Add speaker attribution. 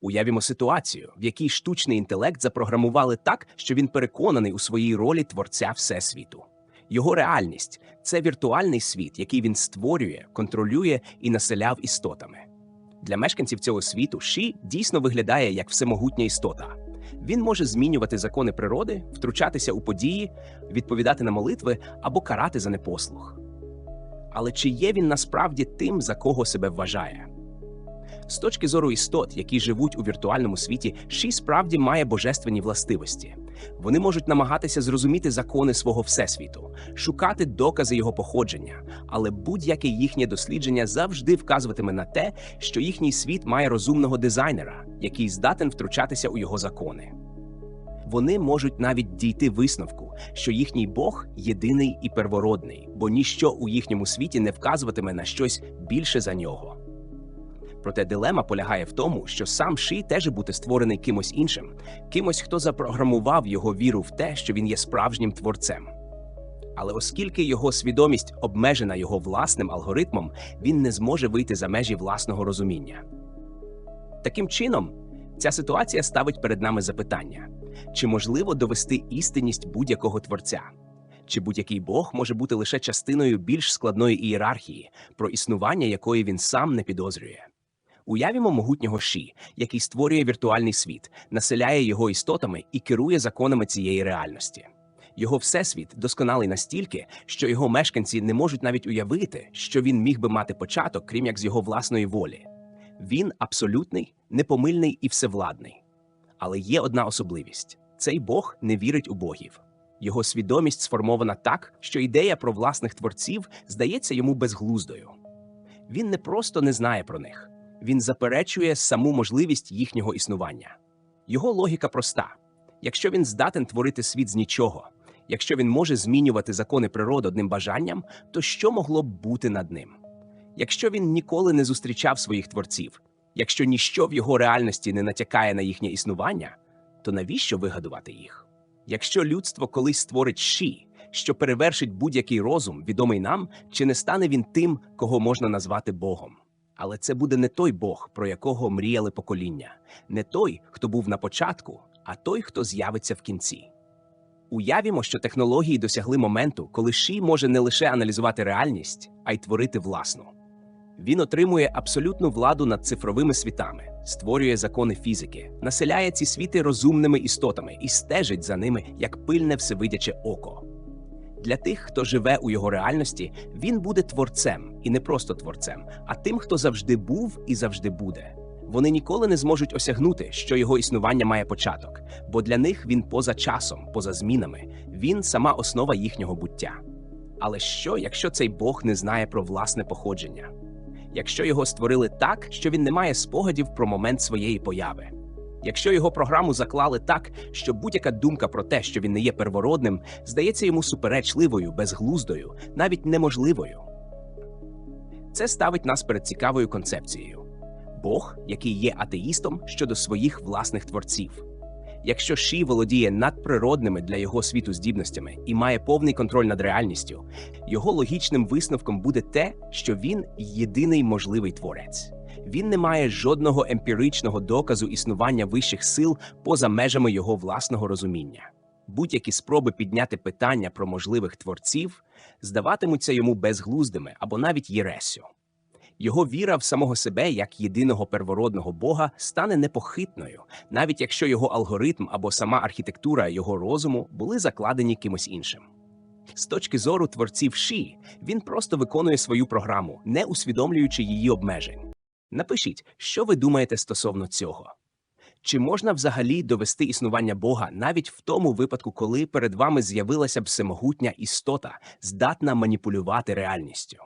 Speaker 1: Уявімо ситуацію, в якій штучний інтелект запрограмували так, що він переконаний у своїй ролі творця Всесвіту. Його реальність це віртуальний світ, який він створює, контролює і населяв істотами. Для мешканців цього світу Ші дійсно виглядає як всемогутня істота. Він може змінювати закони природи, втручатися у події, відповідати на молитви або карати за непослух. Але чи є він насправді тим, за кого себе вважає? З точки зору істот, які живуть у віртуальному світі, Ші справді має божественні властивості. Вони можуть намагатися зрозуміти закони свого всесвіту, шукати докази його походження, але будь-яке їхнє дослідження завжди вказуватиме на те, що їхній світ має розумного дизайнера, який здатен втручатися у його закони. Вони можуть навіть дійти висновку, що їхній Бог єдиний і первородний, бо ніщо у їхньому світі не вказуватиме на щось більше за нього. Проте дилема полягає в тому, що сам Ші теж бути створений кимось іншим, кимось, хто запрограмував його віру в те, що він є справжнім творцем. Але оскільки його свідомість обмежена його власним алгоритмом, він не зможе вийти за межі власного розуміння. Таким чином, ця ситуація ставить перед нами запитання: чи можливо довести істинність будь-якого творця? Чи будь-який Бог може бути лише частиною більш складної ієрархії, про існування якої він сам не підозрює? Уявімо могутнього Ші, який створює віртуальний світ, населяє його істотами і керує законами цієї реальності. Його всесвіт досконалий настільки, що його мешканці не можуть навіть уявити, що він міг би мати початок, крім як з його власної волі. Він абсолютний, непомильний і всевладний. Але є одна особливість: цей Бог не вірить у богів. Його свідомість сформована так, що ідея про власних творців здається йому безглуздою. Він не просто не знає про них, він заперечує саму можливість їхнього існування. Його логіка проста: якщо він здатен творити світ з нічого, якщо він може змінювати закони природи одним бажанням, то що могло б бути над ним? Якщо він ніколи не зустрічав своїх творців, якщо ніщо в його реальності не натякає на їхнє існування, то навіщо вигадувати їх? Якщо людство колись створить ші, що перевершить будь-який розум, відомий нам, чи не стане він тим, кого можна назвати Богом? Але це буде не той Бог, про якого мріяли покоління, не той, хто був на початку, а той, хто з'явиться в кінці. Уявімо, що технології досягли моменту, коли Ші може не лише аналізувати реальність, а й творити власну. Він отримує абсолютну владу над цифровими світами, створює закони фізики, населяє ці світи розумними істотами і стежить за ними як пильне всевидяче око. Для тих, хто живе у його реальності, він буде творцем і не просто творцем, а тим, хто завжди був і завжди буде. Вони ніколи не зможуть осягнути, що його існування має початок, бо для них він поза часом, поза змінами, він сама основа їхнього буття. Але що, якщо цей Бог не знає про власне походження? Якщо його створили так, що він не має спогадів про момент своєї появи? Якщо його програму заклали так, що будь-яка думка про те, що він не є первородним, здається йому суперечливою, безглуздою, навіть неможливою. Це ставить нас перед цікавою концепцією Бог, який є атеїстом щодо своїх власних творців. Якщо Ші володіє надприродними для його світу здібностями і має повний контроль над реальністю, його логічним висновком буде те, що він єдиний можливий творець. Він не має жодного емпіричного доказу існування вищих сил поза межами його власного розуміння. Будь-які спроби підняти питання про можливих творців здаватимуться йому безглуздими або навіть єресю. Його віра в самого себе як єдиного первородного Бога стане непохитною, навіть якщо його алгоритм або сама архітектура його розуму були закладені кимось іншим. З точки зору творців Ші, він просто виконує свою програму, не усвідомлюючи її обмежень. Напишіть, що ви думаєте стосовно цього. Чи можна взагалі довести існування Бога навіть в тому випадку, коли перед вами з'явилася б всемогутня істота, здатна маніпулювати реальністю?